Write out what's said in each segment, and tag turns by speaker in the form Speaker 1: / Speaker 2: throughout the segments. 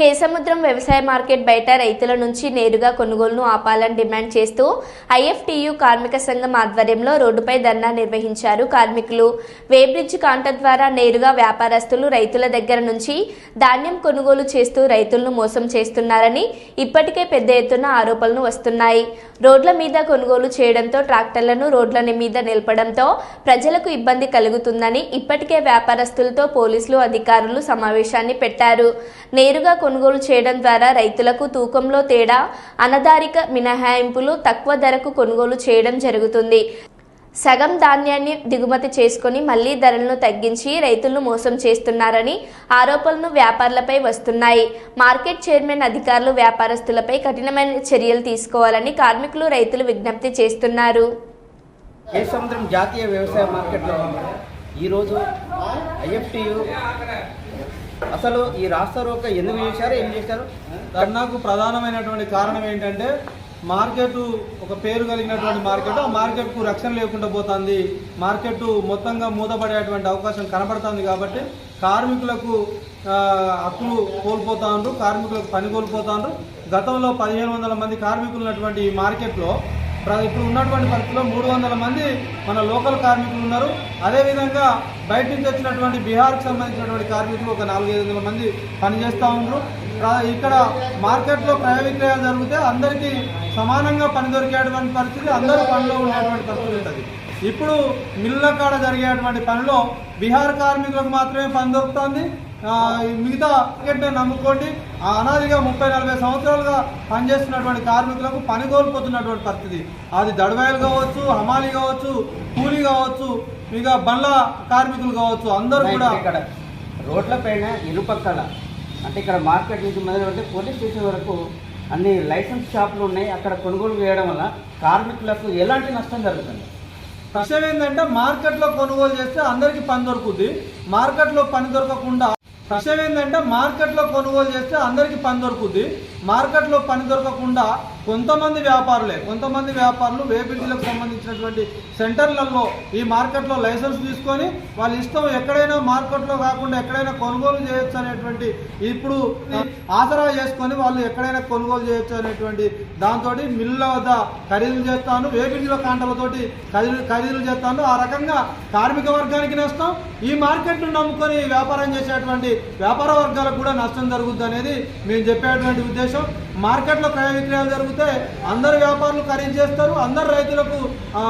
Speaker 1: కేసముద్రం వ్యవసాయ మార్కెట్ బయట రైతుల నుంచి నేరుగా కొనుగోలును ఆపాలని డిమాండ్ చేస్తూ ఐఎఫ్టీయు కార్మిక సంఘం ఆధ్వర్యంలో రోడ్డుపై ధర్నా నిర్వహించారు కార్మికులు. వేబ్రిడ్జ్ కాంటర్ ద్వారా నేరుగా వ్యాపారస్తులు రైతుల దగ్గర నుంచి ధాన్యం కొనుగోలు చేస్తూ రైతులను మోసం చేస్తున్నారని ఇప్పటికే పెద్ద ఎత్తున ఆరోపణలు వస్తున్నాయి. రోడ్ల మీద కొనుగోలు చేయడంతో ట్రాక్టర్లను రోడ్ల మీద నిలపడంతో ప్రజలకు ఇబ్బంది కలుగుతుందని ఇప్పటికే వ్యాపారస్తులతో పోలీసులు అధికారులు సమావేశాన్ని పెట్టారు. నేరుగా కొనుగోలు చేయడం ద్వారా రైతులకు తూకంలో తేడా అనధారిక మినహాయింపులు తక్కువ ధరకు కొనుగోలు చేయడం జరుగుతుంది. సగం ధాన్యాన్ని దిగుమతి చేసుకుని మళ్ళీ ధరలను తగ్గించి రైతులను మోసం చేస్తున్నారని ఆరోపణలు వ్యాపారులపై వస్తున్నాయి. మార్కెట్ చైర్మన్ అధికారులు వ్యాపారస్తులపై కఠినమైన చర్యలు తీసుకోవాలని కార్మికులు రైతులు విజ్ఞప్తి చేస్తున్నారు.
Speaker 2: జాతీయ వ్యవసాయ మార్కెట్లో ఈరోజు ఐఎఫ్టియు అసలు ఈ రాష్ట్ర రోక ఎందుకు చేశారు? ఏం చేశారు?
Speaker 3: ధర్నాకు ప్రధానమైనటువంటి కారణం ఏంటంటే మార్కెట్ ఒక పేరు కలిగినటువంటి మార్కెట్ ఆ మార్కెట్కు రక్షణ లేకుండా పోతుంది. మార్కెట్ మొత్తంగా మూతపడేటువంటి అవకాశం కనబడుతుంది కాబట్టి కార్మికులకు హక్కులు కోల్పోతా కార్మికులకు పని కోల్పోతాండ్రు. గతంలో పదిహేను వందల మంది కార్మికులు ఉన్నటువంటి ఈ మార్కెట్లో ఇప్పుడు ఉన్నటువంటి పరిస్థితిలో మూడు వందల మంది మన లోకల్ కార్మికులు ఉన్నారు. అదేవిధంగా బయట నుంచి వచ్చినటువంటి బీహార్కి సంబంధించినటువంటి కార్మికులు ఒక నాలుగైదు వందల మంది పనిచేస్తూ ఉన్నారు. ఇక్కడ మార్కెట్లో క్రయ విక్రయాలు జరిగితే అందరికీ సమానంగా పని దొరికేటువంటి పరిస్థితి అందరూ పనిలో ఉండేటువంటి పరిస్థితి ఉంటుంది. ఇప్పుడు మిల్ల కాడ జరిగేటువంటి పనిలో బీహార్ కార్మికులకు మాత్రమే పని దొరుకుతుంది. మిగతా మార్కెట్ని నమ్ముకోండి. ఆ అనాదిగా ముప్పై నలభై సంవత్సరాలుగా పనిచేస్తున్నటువంటి కార్మికులకు పని కోల్పోతున్నటువంటి పరిస్థితి. అది దడవాయిలు కావచ్చు హమాలి కావచ్చు కూలీ కావచ్చు ఇక బండ్ల కార్మికులు కావచ్చు అందరూ కూడా
Speaker 2: ఇక్కడ రోడ్ల పైన ఇరుపక్కల అంటే ఇక్కడ మార్కెట్ నుంచి మొదలుపెట్టి పోలీస్ స్టేషన్ వరకు అన్ని లైసెన్స్ షాపులు ఉన్నాయి. అక్కడ కొనుగోలు చేయడం వల్ల కార్మికులకు ఎలాంటి నష్టం జరుగుతుంది?
Speaker 3: విషయం ఏంటంటే మార్కెట్లో కొనుగోలు చేస్తే అందరికీ పని దొరుకుతుంది మార్కెట్లో పని దొరకకుండా విషయం ఏంటంటే మార్కెట్లో కొనుగోలు చేస్తే అందరికీ పని దొరుకుతుంది మార్కెట్లో పని దొరకకుండా కొంతమంది వ్యాపారులే కొంతమంది వ్యాపారులు వేపిటీలకు సంబంధించినటువంటి సెంటర్లలో ఈ మార్కెట్లో లైసెన్స్ తీసుకొని వాళ్ళ ఇష్టం ఎక్కడైనా మార్కెట్లో కాకుండా ఎక్కడైనా కొనుగోలు చేయొచ్చు అనేటువంటి ఇప్పుడు ఆసరా చేసుకొని వాళ్ళు ఎక్కడైనా కొనుగోలు చేయొచ్చు అనేటువంటి దాంతో మిల్ల వద్ద ఖరీదులు చేస్తాను వేపిటీల కాంటలతోటి ఖరీదు ఖరీదులు చేస్తాను. ఆ రకంగా కార్మిక వర్గానికి నష్టం ఈ మార్కెట్ను నమ్ముకొని వ్యాపారం చేసేటువంటి వ్యాపార వర్గాలకు కూడా నష్టం జరుగుద్ది అనేది మేము చెప్పేటువంటి ఉద్దేశం. మార్కెట్లో క్రయ విక్రయాలు జరిగితే అందరు వ్యాపారులు ఖరీదు చేస్తారు అందరు రైతులకు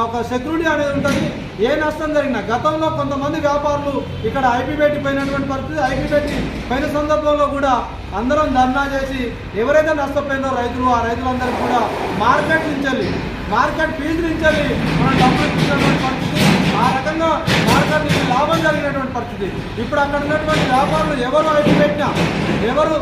Speaker 3: ఒక సెక్యూరిటీ అనేది ఉంటుంది. ఏ నష్టం జరిగినా గతంలో కొంతమంది వ్యాపారులు ఇక్కడ ఐపీ పెట్టి పోయినటువంటి పరిస్థితి ఐపీ పెట్టి పోయిన సందర్భంలో కూడా అందరం ధర్నా చేసి ఎవరైతే నష్టపోయినో రైతులు ఆ రైతులందరికీ కూడా మార్కెట్ నుంచి మార్కెట్ ఫీజు నుంచి మనం డబ్బులు ఇచ్చినటువంటి ఆ రకంగా మార్కెట్ నుంచి లాభం జరిగినటువంటి పరిస్థితి. ఇప్పుడు అక్కడ ఉన్నటువంటి వ్యాపారులు ఎవరు ఐపీ పెట్టినా ఎవరు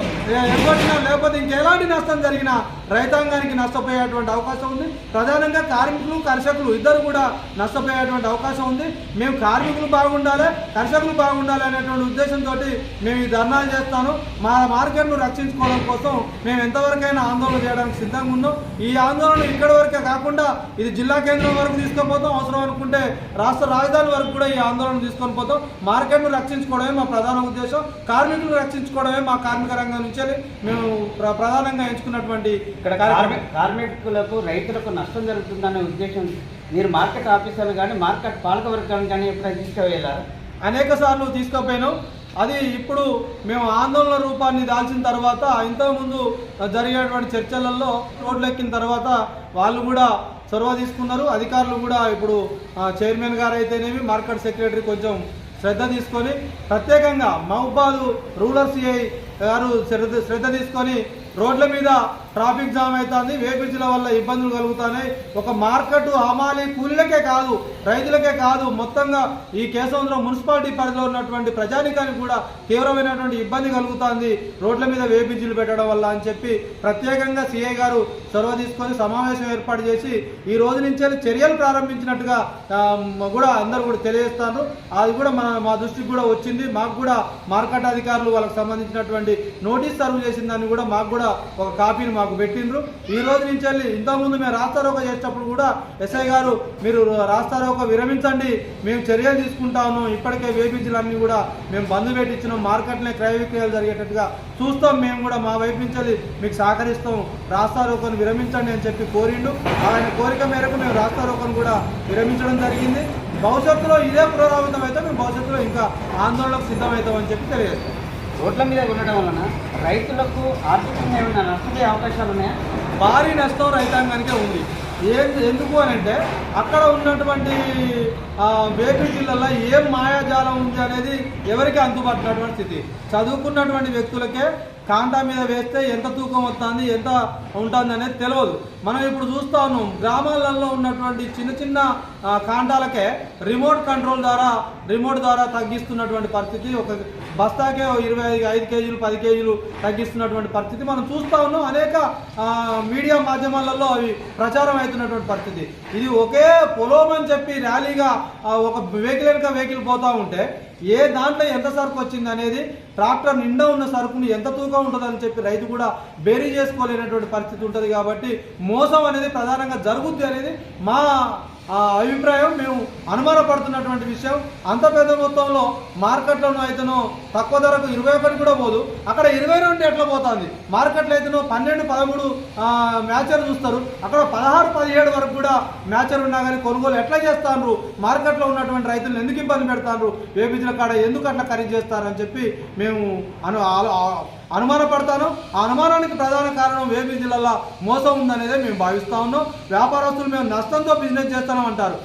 Speaker 3: ఎగ్గొట్టినా లేకపోతే ఇంకెలాంటి నష్టం జరిగినా రైతాంగానికి నష్టపోయేటువంటి అవకాశం ఉంది. ప్రధానంగా కార్మికులు కర్షకులు ఇద్దరు కూడా నష్టపోయేటువంటి అవకాశం ఉంది. మేము కార్మికులు బాగుండాలి కర్షకులు బాగుండాలి అనేటువంటి ఉద్దేశంతో మేము ఈ ధర్నాలు చేస్తాను. మా మార్కెట్ను రక్షించుకోవడం కోసం మేము ఎంతవరకైనా ఆందోళన చేయడానికి సిద్ధంగా ఉన్నాం. ఈ ఆందోళన ఇక్కడి వరకే కాకుండా ఇది జిల్లా కేంద్రం వరకు తీసుకుపోతాం. అవసరం అనుకుంటే రాష్ట్ర రాజధాని వరకు కూడా ఈ ఆందోళన తీసుకొని పోతాం. మార్కెట్ను రక్షించుకోవడమే మా ప్రధాన ఉద్దేశం. కార్మికులను రక్షించుకోవడమే మా కార్మిక రంగం నుంచి మేము ప్ర- ప్రధానంగా ఎంచుకున్నటువంటి
Speaker 2: ఇక్కడ కార్మికులకు రైతులకు నష్టం జరుగుతుందనే ఉద్దేశం. మీరు మార్కెట్ ఆఫీసర్లు కానీ మార్కెట్ పాలక వర్గాన్ని కానీ ఎప్పుడైనా తీసుకువెళ్ళారు
Speaker 3: అనేక సార్లు తీసుకుపోయినాం. అది ఇప్పుడు మేము ఆందోళన రూపాన్ని దాల్చిన తర్వాత ఇంతకుముందు జరిగేటువంటి చర్చలలో రోడ్లు ఎక్కిన తర్వాత వాళ్ళు కూడా చొరవ తీసుకున్నారు. అధికారులు కూడా ఇప్పుడు చైర్మన్ గారు అయితేనేమి మార్కెట్ సెక్రటరీ కొంచెం శ్రద్ధ తీసుకొని ప్రత్యేకంగా మహబాదు రూరల్ సిఐ గారు శ్రద్ధ శ్రద్ధ తీసుకొని రోడ్ల మీద ట్రాఫిక్ జామ్ అవుతుంది వేపిర్చుల వల్ల ఇబ్బందులు కలుగుతున్నాయి. ఒక మార్కెట్ హమాలి కూలీలకే కాదు రైతులకే కాదు మొత్తంగా ఈ కేశవంతరం మున్సిపాలిటీ పరిధిలో ఉన్నటువంటి ప్రజానికానికి కూడా తీవ్రమైనటువంటి ఇబ్బంది కలుగుతుంది. రోడ్ల మీద వేపిర్చులు పెట్టడం వల్ల అని చెప్పి ప్రత్యేకంగా సిఐ గారు చొరవ తీసుకొని సమావేశం ఏర్పాటు చేసి ఈ రోజు నుంచే చర్యలు ప్రారంభించినట్టుగా కూడా అందరూ కూడా తెలియజేస్తాను అది కూడా మన మా దృష్టికి కూడా వచ్చింది. మాకు కూడా మార్కెట్ అధికారులు వాళ్ళకి సంబంధించినటువంటి నోటీస్ సర్వ్ చేసిన దాన్ని కూడా మాకు కూడా ఒక కాపీని మాకు పెట్టిండ్రు. ఈ రోజు నుంచి వెళ్ళి ఇంతకుముందు మేము రాస్తారోక చేసేటప్పుడు కూడా ఎస్ఐ గారు మీరు రాస్తారోక విరమించండి మేము చర్యలు తీసుకుంటాము ఇప్పటికే వేపించలన్నీ కూడా మేము బంద్ పెట్టించినాం మార్కెట్లే క్రయ విక్రయాలు జరిగేటట్టుగా చూస్తాం మేము కూడా మా వైపు నుంచి వెళ్ళి మీకు సహకరిస్తాం రాస్తారోకను విరమించండి అని చెప్పి కోరిండు. ఆయన కోరిక మేరకు మేము రాస్తారోకను కూడా విరమించడం జరిగింది. భవిష్యత్తులో ఇదే పునరావృతం అయితే మేము భవిష్యత్తులో ఇంకా ఆందోళనకు సిద్ధమవుతామని చెప్పి తెలియజేస్తాం
Speaker 2: రోడ్ల మీద ఉండడం వలన రైతులకు ఆర్థికంగా ఏమైనా నష్టపోయే అవకాశాలు ఉన్నాయా?
Speaker 3: భారీ నష్టం రైతాంగానికే ఉంది. ఏం ఎందుకు అని అంటే అక్కడ ఉన్నటువంటి ఆ, జిల్లాలో ఏం మాయాజాలం ఉంది అనేది ఎవరికి అందుబాటున్నటువంటి స్థితి. చదువుకున్నటువంటి వ్యక్తులకే కాంటా మీద వేస్తే ఎంత తూకం వస్తుంది ఎంత ఉంటుంది అనేది తెలియదు మనం ఇప్పుడు చూస్తా ఉన్నాం గ్రామాలలో ఉన్నటువంటి చిన్న చిన్న కాంటాలకే రిమోట్ కంట్రోల్ ద్వారా రిమోట్ ద్వారా తగ్గిస్తున్నటువంటి పరిస్థితి ఒక బస్తాకే ఇరవై ఐదు ఐదు కేజీలు పది కేజీలు తగ్గిస్తున్నటువంటి పరిస్థితి. మనం చూస్తూ ఉన్నాం అనేక మీడియా మాధ్యమాలలో అవి ప్రచారం అవుతున్నటువంటి పరిస్థితి. ఇది ఒకే పొలం అని చెప్పి ర్యాలీగా ఒక వెహికల్ వెనుక వెహికల్ పోతూ ఉంటే ఏ దాంట్లో ఎంత సరుకు వచ్చింది అనేది ట్రాక్టర్ నిండా ఉన్న సరుకుని ఎంత తూకం ఉంటుందని చెప్పి రైతు కూడా బేరీ చేసుకోలేనటువంటి పరిస్థితి ఉంటుంది కాబట్టి మోసం అనేది ప్రధానంగా జరుగుద్ది అనేది మా అభిప్రాయం మేము అనుమానపడుతున్నటువంటి విషయం. అంత పెద్ద మొత్తంలో మార్కెట్లోనూ అయితేనో తక్కువ ధరకు ఇరవై ఒకటి కూడా పోదు. అక్కడ ఇరవై రెండు ఎట్లా పోతుంది? మార్కెట్లో అయితేనో పన్నెండు పదమూడు మ్యాచర్ చూస్తారు. అక్కడ పదహారు పదిహేడు వరకు కూడా మ్యాచర్ ఉన్నా కానీ కొనుగోలు ఎట్లా చేస్తారు మార్కెట్లో ఉన్నటువంటి రైతులను ఎందుకు ఇబ్బంది పెడతారు వేబిజుల కాడ ఎందుకు అట్లా ఖరీదు చేస్తారని చెప్పి మేము అను అనుమానపడతాను. ఆ అనుమానానికి ప్రధాన కారణం వేపీ జిల్లాలో మోసం ఉందనేదే మేము భావిస్తా ఉన్నాం. వ్యాపారస్తులు మేము నష్టంతో బిజినెస్ చేస్తాం అంటారు